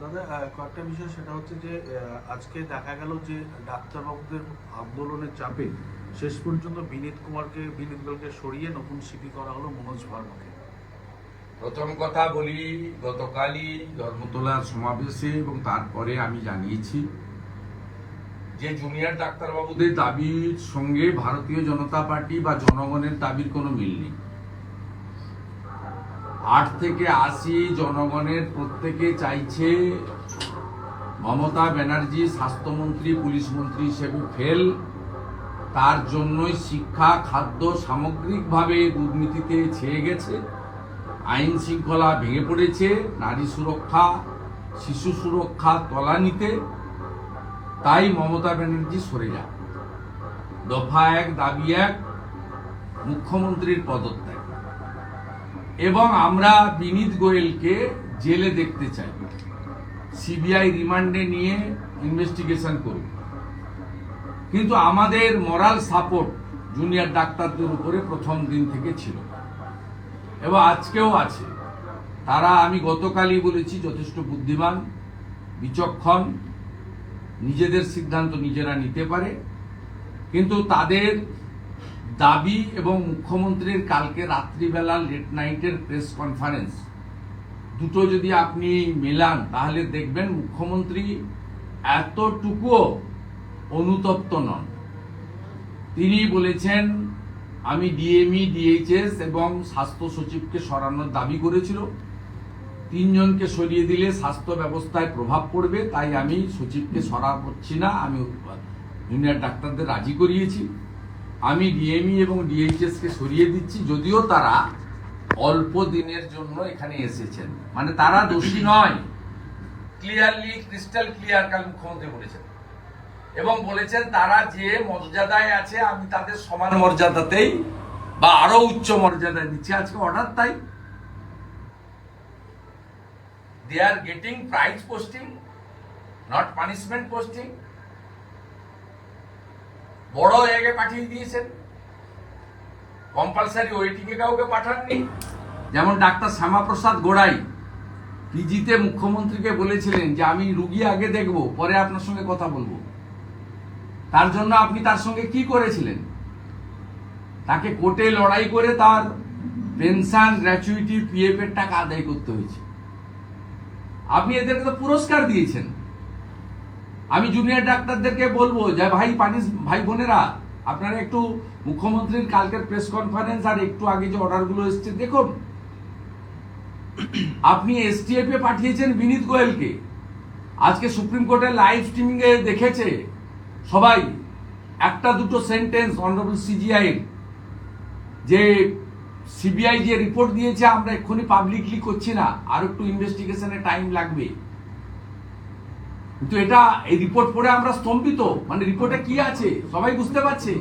দাদা কয়েকটা বিষয়। সেটা হচ্ছে যে আজকে দেখা গেল যে ডাক্তারবাবুদের আন্দোলনের চাপে শেষ পর্যন্ত বিনীত কুমারকে, বিনীত গোলকে সরিয়ে নতুন সিপি করা হলো মনোজ ভার্মাকে। প্রথম কথা বলি, গতকালই ধর্মতলার সমাবেশে এবং তারপরে আমি জানিয়েছি যে জুনিয়র ডাক্তারবাবুদের দাবির সঙ্গে ভারতীয় জনতা পার্টি বা জনগণের দাবির কোনো মিল নেই। আট থেকে আশি জনগণের প্রত্যেকে চাইছে মমতা ব্যানার্জি, স্বাস্থ্যমন্ত্রী, পুলিশ মন্ত্রী হিসেবে ফেল। তার জন্যই শিক্ষা, খাদ্য সামগ্রিকভাবে দুর্নীতিতে ছেয়ে গেছে। আইন শৃঙ্খলা ভেঙে পড়েছে, নারী সুরক্ষা, শিশু সুরক্ষা তলানিতে। তাই মমতা ব্যানার্জি সরে যান। দফা এক, দাবি এক, মুখ্যমন্ত্রীর পদত্যাগ। এবং আমরা বিনীত গোয়েলকে জেলে দেখতে চাই। সিবিআই রিমান্ডে নিয়ে ইনভেস্টিগেশন করুক কিন্তু আমাদের মরাল সাপোর্ট জুনিয়র ডাক্তারদের উপরে প্রথম দিন থেকে ছিল। এবং আজকেও আছে। তারা, আমি গতকালই বলেছি, যথেষ্ট বুদ্ধিমান, বিচক্ষণ, নিজেদের সিদ্ধান্ত নিজেরা নিতে পারে। কিন্তু তাদের দাবি এবং মুখ্যমন্ত্রীর কালকে রাত্রিবেলা লেট নাইটের প্রেস কনফারেন্স দুটো যদি আপনি মেলান, তাহলে দেখবেন মুখ্যমন্ত্রী এতটুকুও অনুতপ্ত নন। তিনি বলেছেন, আমি ডিএমই ডিএইচএস এবং স্বাস্থ্য সচিবকে সরানোর দাবি করেছিল। তিনজনকে সরিয়ে দিলে স্বাস্থ্য ব্যবস্থায় প্রভাব পড়বে, তাই আমি সচিবকে সরা করছি না, আমি জুনিয়র ডাক্তারদের রাজি করিয়েছি। আমি ডিএমই এবং ডিএইচএস কে সরিয়ে দিচ্ছি, যদিও তারা অল্প দিনের জন্য এখানে এসেছেন। মানে তারা দোষী নয়। ক্লিয়ারলি ক্রিস্টাল ক্লিয়ার কাল মুখ্যমন্ত্রী বলেছেন। এবং বলেছেন তারা যে মর্যাদায় আছে, আমি তাদের সমান মর্যাদাতেই বা আরও উচ্চ মর্যাদায় দিচ্ছি। আজকে অর্ডার তাই। They are getting prize posting not punishment posting বড় জায়গায় পাঠিয়ে দিয়েছেন। কম্পালসারি ওয়েটিং এ কাউকে পাঠাননি। যেমন ডাক্তার শ্যামাপ্রসাদ গোড়াই পিজিতে মুখ্যমন্ত্রীকে বলেছিলেন যে, আমি রুগী আগে দেখব, পরে আপনার সঙ্গে কথা বলব। তার জন্য আপনি তার সঙ্গে কি করেছিলেন? তাকে কোর্টে লড়াই করে তার পেনশন গ্র্যাচুইটি পিএফ এর টাকা আদায় করতে হয়েছে। আপনি এদেরকে তো পুরস্কার দিয়েছেন। আমি জুনিয়র ডাক্তারদেরকে বলব যে, ভাই পানিস ভাই বোনেরা, আপনারা একটু মুখ্যমন্ত্রীর কালকের প্রেস কনফারেন্স আর একটু আগে যে অর্ডারগুলো এসছে, দেখুন। আপনি এসটিএফ এ পাঠিয়েছেন বিনীত গোয়েলকে। আজকে সুপ্রিম কোর্টের লাইভ স্ট্রিমিং এ দেখেছে সবাই, একটা দুটো সেন্টেন্স অনারেবল সিজিআই যে সিবিআই যে রিপোর্ট দিয়েছে, আমরা এক্ষুনি পাবলিকলি করছি না। আর একটু ইনভেস্টিগেশনে টাইম লাগবে। কিন্তু এটা, এই রিপোর্ট পড়ে আমরা স্তম্ভিত। মানে রিপোর্টে কি আছে? সবাই বুঝতে পারছে।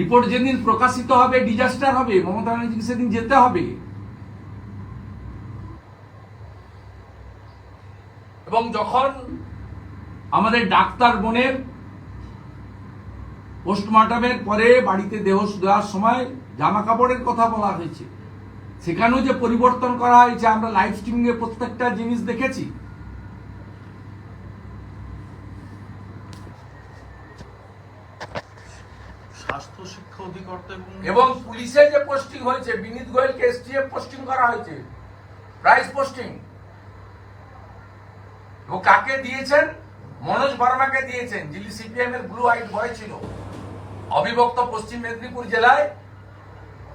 রিপোর্ট যেদিন প্রকাশিত হবে ডিজাস্টার হবে, মমতা ব্যানার্জিকে সেদিন যেতে হবে। এবং যখন আমাদের ডাক্তার বোনের পোস্টমর্টমের পরে বাড়িতে দেহ দেওয়ার সময় জামা কাপড়ের কথা বলা হয়েছে। সেখানেও যে পরিবর্তন করা হয়েছে, আমরা লাইভ স্ট্রিমিং এ প্রত্যেকটা জিনিস দেখেছি স্বাস্থ্য শিক্ষা এবং পুলিশের যে পোস্টিং হয়েছে, বিনীত গোয়েলকে এসটিএফ পোস্টিং করা হয়েছে প্রাইস পোস্টিং ও কাকে দিয়েছেন? মনোজ বর্মাকে দিয়েছেন, যিনি সিপিএম এর ব্লু হোয়াইট বয় ছিল। অবিভক্ত পশ্চিম মেদিনীপুর জেলায়,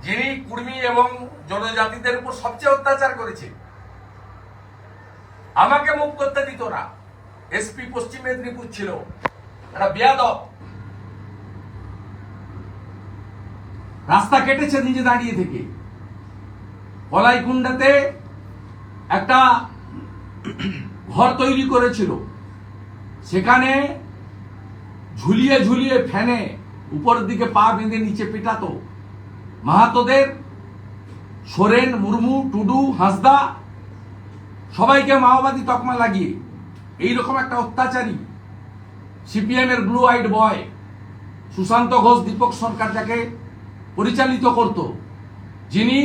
যিনি কুর্মী এবং জনজাতিদের উপর সবচেয়ে অত্যাচার করেছে। আমাকে মুখ করতে দিত না। এসপি পশ্চিম মেদিনীপুর ছিল। একটা বেয়াদব। রাস্তা কেটেছে নিজে দাঁড়িয়ে থেকে। কলাইকুণ্ডাতে একটা ঘর তৈরি করেছিল। সেখানে ঝুলিয়ে ঝুলিয়ে ফ্যানে উপরের দিকে পা বেঁধে নিচে পেটাতো। মাহাতোদের সোরেন, মুর্মু, টুডু, হাসদা সবাইকে মাওবাদী তকমা লাগিয়ে। এইরকম একটা অত্যাচারী সিপিএম এর blue eyed boy Sushanta Ghosh, Dipak Sarkar, যাকে পরিচালিত করত। যিনি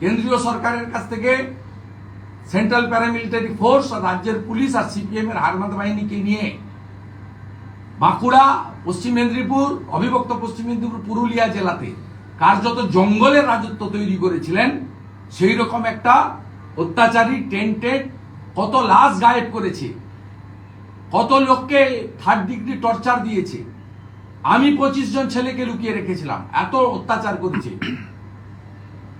কেন্দ্রীয় সরকারের কাছ থেকে সেন্ট্রাল প্যারামিলিটারি ফোর্স আর রাজ্যের পুলিশ আর সিপিএম এর হারমাদ বাহিনীকে নিয়ে বাঁকুড়া, পশ্চিম মেদিনীপুর, অবিভক্ত পশ্চিম মেদিনীপুর, পুরুলিয়া জেলাতে কার্যত জঙ্গলের রাজত্ব তৈরি করেছিলেন। সেই রকম একটা অত্যাচারী টেন্টেড কত লাশ গায়েব করেছে। কত লোককে থার্ড ডিগ্রি টর্চার দিয়েছে। আমি পঁচিশ জন ছেলেকে লুকিয়ে রেখেছিলাম। এত অত্যাচার করেছে।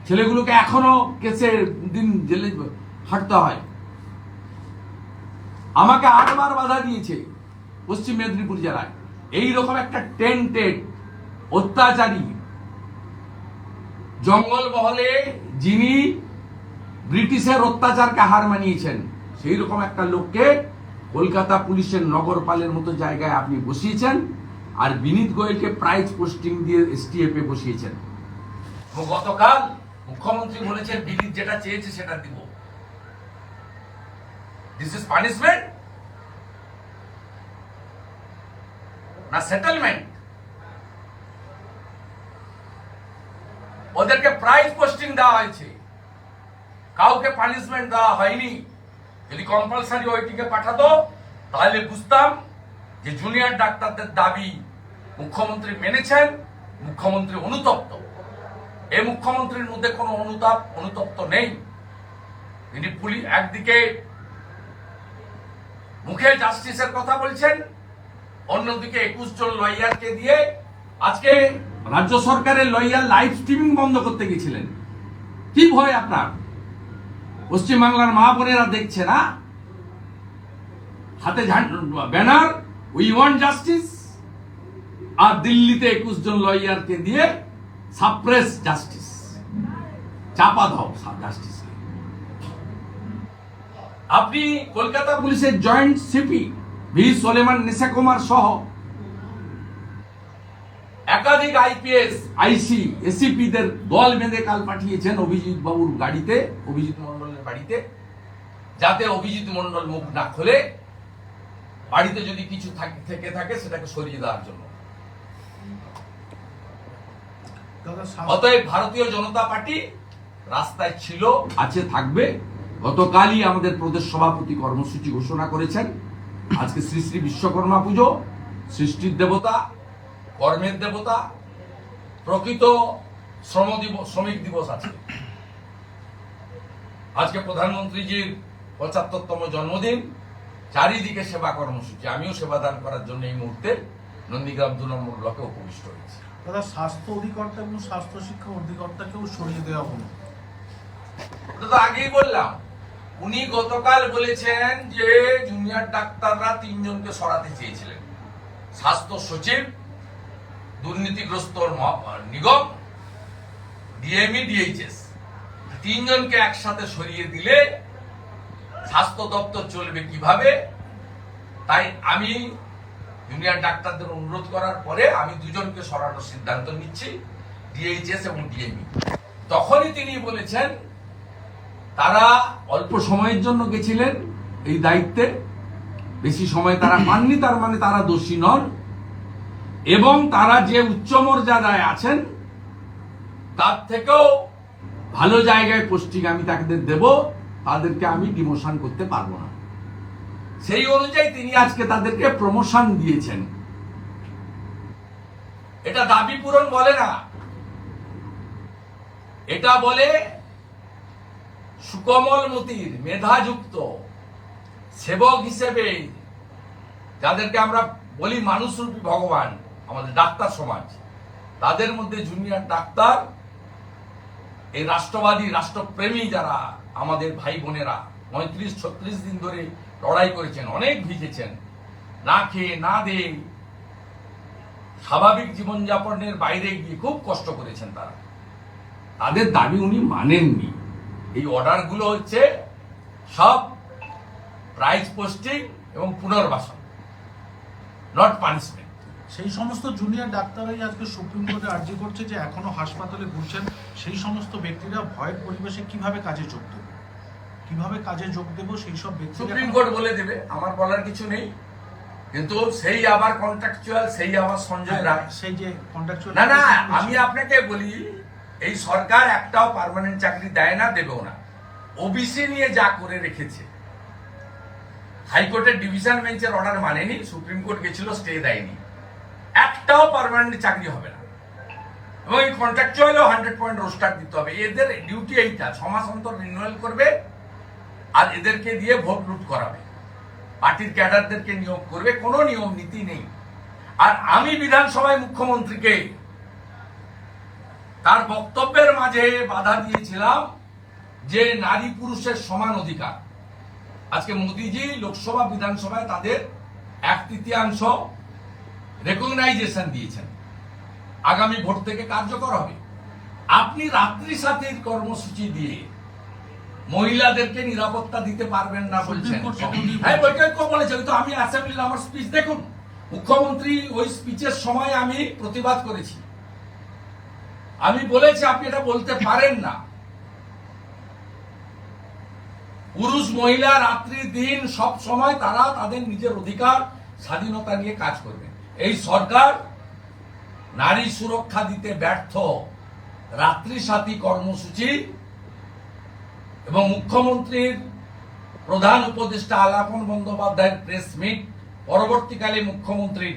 ছেলেগুলোকে এখনও কেসের দিন জেলে হাঁটতে হয়। আমাকে আটবার বাধা দিয়েছে পশ্চিম মেদিনীপুর জেলায়। এই রকম একটা টেন্টেড অত্যাচারী জঙ্গল মহলে যিনি ব্রিটিশের অত্যাচারকে হার মানিয়েছেন, সেই রকম একটা লোককে কলকাতা পুলিশের নগরপালের মতো জায়গায় আপনি বসিয়েছেন। আর বিনীত গোয়েলকে প্রাইজ পোস্টিং দিয়ে এসটিএফ এ বসিয়েছেন। গতকাল মুখ্যমন্ত্রী বলেছেন, বিনীত যেটা চেয়েছে সেটা দিব। দিস ইজ পানিশমেন্ট না সেটেলমেন্ট ওদেরকে প্রাইজ পোস্টিং দেওয়া হয়েছে। কাউকে পানিশমেন্ট দেওয়া হয়নি। যদি কম্পালসারি ওইটিকে পাঠাতো, তাহলে বুঝতাম যে জুনিয়র ডাক্তারদের দাবি মুখ্যমন্ত্রী মেনেছেন, মুখ্যমন্ত্রী অনুতপ্ত। এই মুখ্যমন্ত্রীর মধ্যে কোনো অনুতাপ, অনুতপ্ত নেই। তিনি পুলিশ একদিকে মুখে জাস্টিসের কথা বলছেন, অন্যদিকে একুশ জন লয়ারকে দিয়ে আজকে রাজ্য সরকারের লয়ার লাইভ স্ট্রিমিং বন্ধ করতে গেছিলেন। কি ভয় আপনার? পশ্চিমবাংলার মা বোনেরা দেখছে না? হাতে ব্যানার, উই ওয়ান্ট জাস্টিস। আর দিল্লিতে একুশ জন লয়ারকে দিয়ে সাপ্রেস জাস্টিস চাপা দাও জাস্টিস আপনি কলকাতা পুলিশের joint CP V Solomon Nisha Kumar সহ একাধিক আইপিএস আইসি এসিপি দের দল বেঁধে কাল পাঠিয়েছেন অভিজিৎ বাবুর গাড়িতে, অভিজিৎ মন্ডলের বাড়িতে, যাতে অভিজিৎ মন্ডল মুখ না খোলে। বাড়িতে যদি কিছু থেকে থাকে, সেটাকে সরিয়ে দেওয়ার জন্য। অতএব ভারতীয় জনতা পার্টি রাস্তায় ছিল, আছে, থাকবে। গতকালই আমাদের প্রদেশ সভাপতি কর্মসূচি ঘোষণা করেছেন। আজকে শ্রী শ্রী বিশ্বকর্মা পুজো, সৃষ্টির দেবতা, কর্মের দেবতা, প্রকৃত শ্রম দিবস, শ্রমিক দিবস আছে। আজকে প্রধানমন্ত্রীজির পঁচাত্তরতম জন্মদিন, চারিদিকে সেবা কর্মসূচি। আমিও সেবাদান করার জন্য এই মুহূর্তে নন্দীগ্রাম দু নম্বর ব্লকে উপবিষ্ট হয়েছে। দাদা স্বাস্থ্য অধিকর্তা এবং স্বাস্থ্য শিক্ষা অধিকর্তাকেও সরিয়ে দেওয়া হলো। ওটা তো আগেই বললাম। উনি গতকাল বলেছেন যে জুনিয়র ডাক্তাররা তিনজনকে সরাতে চেয়েছিলেন। স্বাস্থ্য সচিব দুর্নীতিগ্রস্ত নিগম ডিএমই ডিএইচএস। তিনজনকে একসাথে সরিয়ে দিলে স্বাস্থ্য দপ্তর চলবে কীভাবে? তাই আমি জুনিয়র ডাক্তারদের অনুরোধ করার পরে আমি দুজনকে সরানোর সিদ্ধান্ত নিচ্ছি ডিএইচএস এবং ডিএমই তখনই তিনি বলেছেন, তারা অল্প সময়ের জন্য গেছিলেন এই দায়িত্বে, বেশি সময় তারা পাননি, তার মানে তারা দোষী নন। এবং তারা যে উচ্চ মর্যাদায় আছেন, তার থেকেও ভালো জায়গায় পোস্টিং আমি তাদের দেব, তাদেরকে আমি ডিমোশন করতে পারব না। সেই অনুযায়ী তিনি আজকে তাদেরকে প্রমোশন দিয়েছেন। এটা দাবি পূরণ বলে না। এটা বলে সুকমল মতির মেধাযুক্ত সেবক হিসেবে যাদেরকে আমরা বলি মানুষরূপী ভগবান, আমাদের ডাক্তার সমাজ, তাদের মধ্যে জুনিয়র ডাক্তার, এই রাষ্ট্রবাদী, রাষ্ট্রপ্রেমী যারা আমাদের ভাই বোনেরা, পঁয়ত্রিশ ছত্রিশ দিন ধরে লড়াই করেছেন, অনেক ভিজেছেন। না খেয়ে, না দিয়ে স্বাভাবিক জীবনযাপনের বাইরে গিয়ে খুব কষ্ট করেছেন তারা। তাদের দাবি উনি মানেননি। এই অর্ডারগুলো হচ্ছে সব প্রাইজ পোস্টিং এবং পুনর্বাসন নট পানিশমেন্ট সেই সমস্ত জুনিয়র ডাক্তাররাই আজকে সুপ্রিম কোর্টে আর্জি করছে যে এখনও হাসপাতালে ঘুরছেন। সেই সমস্ত ব্যক্তিরা ভয়ের পরিবেশে কীভাবে কাজে যোগ দেবে কীভাবে কাজে যোগ দেবো সেই সব সুপ্রিম কোর্ট বলে দেবে আমার বলার কিছু নেই। কিন্তু সেই আবার কন্ট্রাকচুয়াল সেই আবার সঞ্জয় রায়। সেই যে কন্ট্রাকচুয়াল না না আমি আপনাকে বলি এই সরকার একটাও পার্মানেন্ট চাকরি দেয় না দেবেও না। ওবিসি নিয়ে যা করে রেখেছে হাইকোর্টের ডিভিশন বেঞ্চের অর্ডার মানেনি সুপ্রিম কোর্ট গেছিল স্টে দেয়নি। একটাও পার্মানেন্ট চাকরি হবে না। এবং এই কন্ট্রাকচুয়ালও হান্ড্রেড পয়েন্ট রোস্টার দিতে হবে। এদের ডিউটি এইটা ছ মাস অন্তর রিনুয়াল করবে এদেরকে দিয়ে ভোট লুট করাবে। পার্টির ক্যাডারদেরকে নিয়োগ করবে, কোনো নিয়ম, নীতি নেই। আর আমি বিধানসভায় মুখ্যমন্ত্রীকে তার বক্তব্যের মাঝে বাধা দিয়েছিলাম যে নারী পুরুষের সমান অধিকার। আজকে মোদিজি লোকসভা, বিধানসভায় তাদের এক তৃতীয়াংশ রেকগনাইজেশন দিয়েছেন। আগামী ভোট থেকে কার্যকর হবে। আপনি রাত্রি সাথীর কর্মসূচি দিয়ে মহিলাদেরকে নিরাপত্তা দিতে পারবেন না বলছেন। হ্যাঁ বৈঠক বলেছে কিন্তু আমি অ্যাসেম্বলির আমার স্পিচ দেখুন। মুখ্যমন্ত্রী ওই স্পিচের সময় আমি প্রতিবাদ করেছি। আমি বলেছি আপনি এটা বলতে পারেন না। পুরুষ মহিলা রাত্রি দিন সব সময় তারা তাদের নিজের অধিকার স্বাধীনতা নিয়ে কাজ করবে। এই সরকার নারী সুরক্ষা দিতে ব্যর্থ। রাত্রি সাথী কর্মসূচি এবং মুখ্যমন্ত্রীর প্রধান উপদেষ্টা আলাপন বন্দ্যোপাধ্যায়ের প্রেস মিট পরবর্তীকালে মুখ্যমন্ত্রীর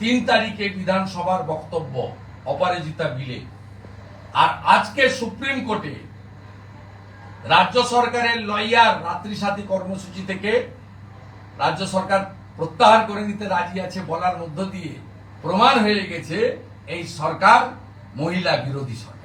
তিন তারিখে বিধানসভার বক্তব্য অপরাজিতা বিলে আর আজকে সুপ্রিম কোর্টে রাজ্য সরকারের লয়ার রাত্রি সাথী কর্মসূচি থেকে রাজ্য সরকার প্রত্যাহার করে নিতে রাজি আছে বলার মধ্য দিয়ে প্রমাণ হয়ে গেছে, এই সরকার মহিলা বিরোধী সরকার।